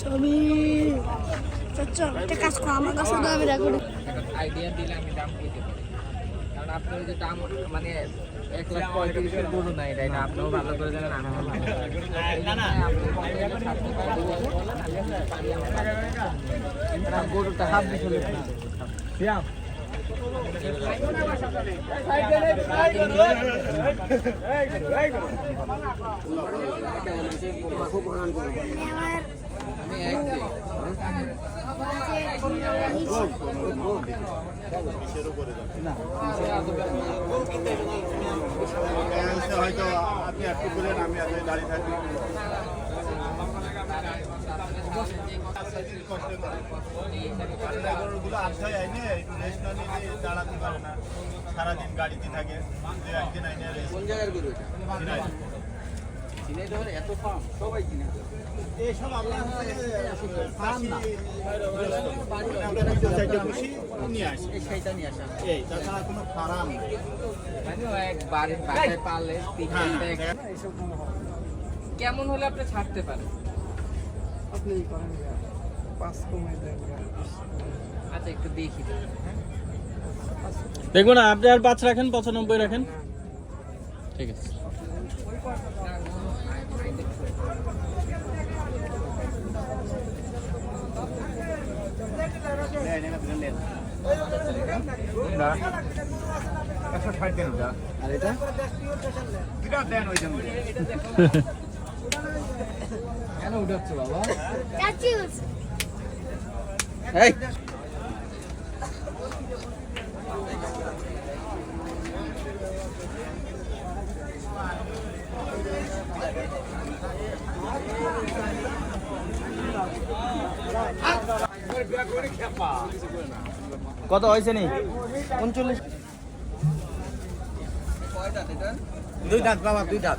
ছবি চাচা একটা কাজ আমি আইডিয়া দিলে আমি দাম দিতে পারি কারণ আপনার যে দাম মানে এক লাখ পঁয়ত্রিশের গরু না এটা আপনিও ভালো করে জানেন আমিও ভালো গরুটা হাফ দিতে হয়তো আপনি একটু বলেন আমি এত দাঁড়িয়ে থাকি গরুগুলো আশ্রয় আইনে একটু রেস্ট না দাঁড়াতে পারে না সারাদিন গাড়িতে থাকে যে একদিন আইনে রেস্ট কোন জায়গার গরু এটা এত সবাই এইসব আপনার ফার্ম না নিয়ে আসে এই সেইটা নিয়ে আসা এই তাছাড়া কোনো ফার্ম নেই মানে বাড়ির বাসায় পালে তিন হ্যাঁ, চারটে হ্যাঁ। কেমন হলে আপনি ছাড়তে পারেন আপনি করেন পাঁচ কমে আচ্ছা একটু দেখি দেখুন, আপনি আর পাঁচ রাখেন, পঁচানব্বই রাখেন। ঠিক আছে। একশো ষাট কেন উঠাচ্ছ বাবা এই। কত হয়েছে নি? উনচল্লিশ। দুই দাঁত বাবা দুই দাঁত।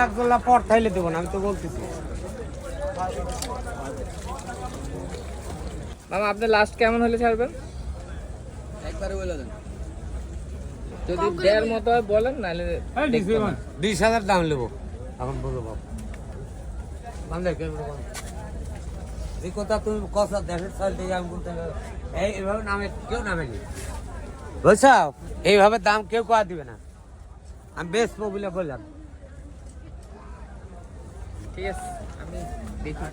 এক গোল্লা পর থাইলে দেবো না আমি তো বলতেছি। মামা আপনি লাস্ট কেমন হলে ছাড়বেন? একবারে বলে দেন। যদি দেড় মতো হয় বলেন নাহলে। বিশ হাজার দাম নেব। এখন বলো বাবা এই কথা তুমি কথা দেখে চাল দিয়ে আমি বলতে এই এইভাবে নামে কেউ নামে নি। বুঝছ এইভাবে দাম কেউ কোয়া দিবে না। আমি বেশ বলে বললাম। ঠিক আছে আমি দেখি।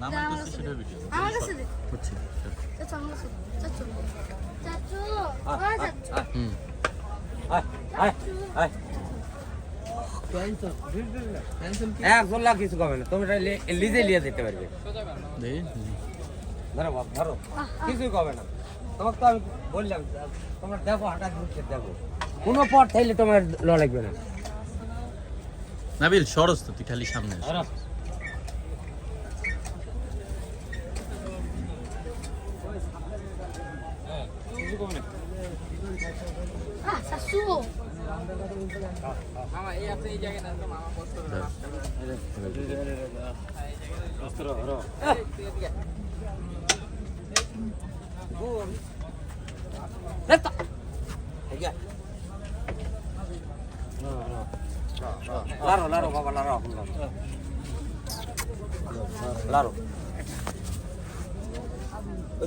মামা। আমার কাছে দে। চাচু আমার কাছে চাচু। চাচু ও চাচু। হুম। আয়, আয়, আয়। এক গোল্লা কিছু কবে না তুমি লিজে লিয়ে দিতে পারবে। ধরো বাপ ধরো। কিছুই কবে না। তোমাকে তো আমি বললাম তোমার দেখো হঠাৎ ঘুরতে দেখো কোনো পথ থাইলে তোমার ল লাগবে না। নাবিল সরস তো তুই খালি সামনে। ধরো লারো লারো বাবা লারো এখন লারো লারো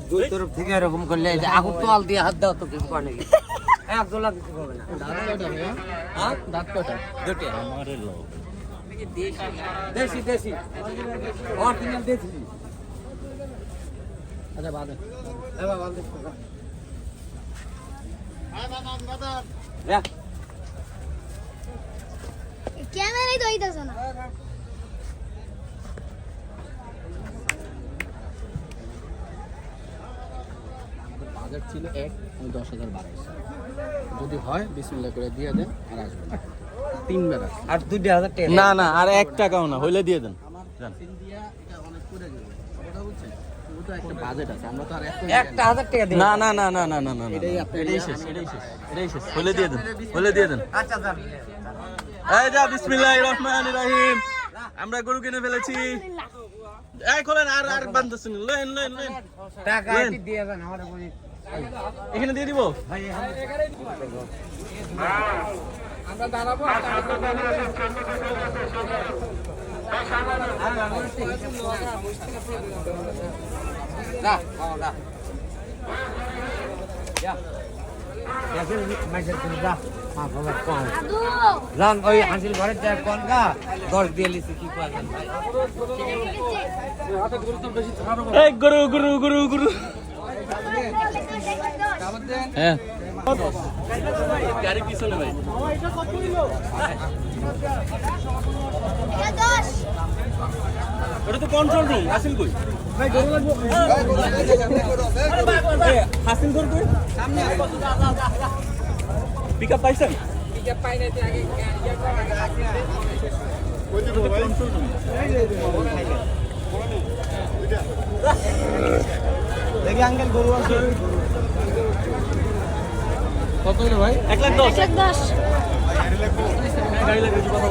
দুই তরফ থেকে এরকম করলে আগুন তোয়াল দিয়ে হাত দাও তো কিছু করে নাকি? এক দোলা কিছু হবে না। হ্যাঁ? দাঁত কটা দুটো আমারে লো দেশি দেশি। অরিজিনাল দেশি। আচ্ছা বাদে এ বাবা দেখ দেখ। ক্যামেরাই তো হইতেছে না বাজার ছিল এক আমি দশ হাজার বাড়াইছি। যদি হয় বিসমিল্লা করে দিয়ে দেন আর আসবেন তিন বেলা আর দুই হাজার টাকা না না আর এক টাকাও না হইলে দিয়ে দেন। না না না না না না না এটাই শেষ এটাই শেষ এটাই শেষ। হলে দিয়ে দেন হলে দিয়ে দেন। আচ্ছা এই যা বিসমিল্লাহির রহমানির রহিম। আমরা গরু কিনে ফেলেছি। এই খোলেন আর আর বান্ধছেন লেন লেন লেন টাকা দিয়ে যান? আমার এখানে দিয়ে দিব? ভাই আমরা দাঁড়াবো আর যা। যান ওই হাসিল ঘরের যা কোন গা দশ দিয়ে লিছি কি পাবেন ভাই গুরু গুরু গুরু গুরু হ্যাঁ গাড়ি পিছনে ভাই ওটা তো কন্ট্রোল রুম হাসিল কই হাসিল কর কই পিক আপ পাইছেন? পিকআপ পাই নাই তো আগে ইয়ে করা আগে রাখি না। কত হলো ভাই? এক লাখ দশ। এক দশ। গাড়ি লাগে কথা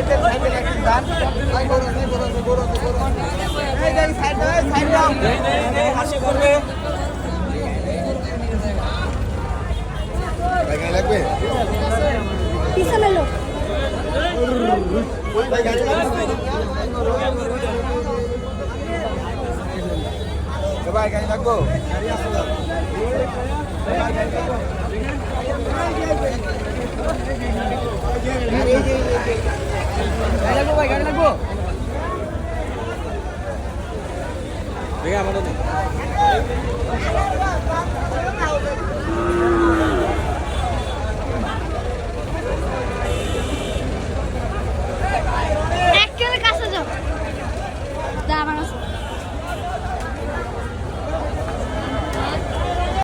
বলুন। পিছনে লোক হাসি করবে পিছনে লোক দেখে আমাদের